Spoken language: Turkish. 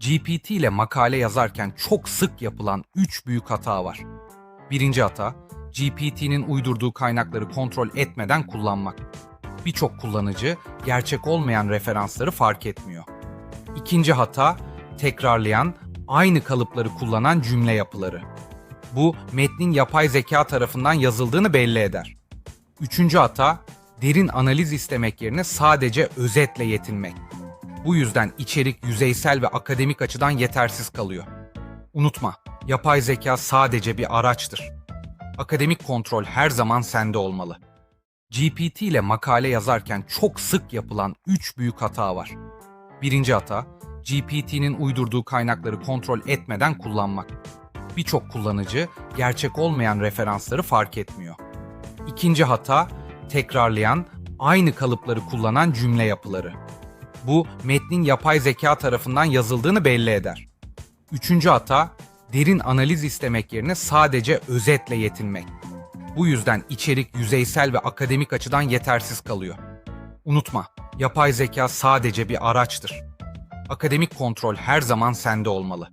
GPT ile makale yazarken çok sık yapılan 3 büyük hata var. Birinci hata, GPT'nin uydurduğu kaynakları kontrol etmeden kullanmak. Birçok kullanıcı gerçek olmayan referansları fark etmiyor. İkinci hata, tekrarlayan, aynı kalıpları kullanan cümle yapıları. Bu metnin yapay zeka tarafından yazıldığını belli eder. Üçüncü hata, derin analiz istemek yerine sadece özetle yetinmek. Bu yüzden içerik yüzeysel ve akademik açıdan yetersiz kalıyor. Unutma, yapay zeka sadece bir araçtır. Akademik kontrol her zaman sende olmalı. GPT ile makale yazarken çok sık yapılan 3 büyük hata var. Birinci hata, GPT'nin uydurduğu kaynakları kontrol etmeden kullanmak. Birçok kullanıcı gerçek olmayan referansları fark etmiyor. İkinci hata, tekrarlayan, aynı kalıpları kullanan cümle yapıları. Bu metnin yapay zeka tarafından yazıldığını belli eder. Üçüncü hata, derin analiz istemek yerine sadece özetle yetinmek. Bu yüzden içerik yüzeysel ve akademik açıdan yetersiz kalıyor. Unutma, yapay zeka sadece bir araçtır. Akademik kontrol her zaman sende olmalı.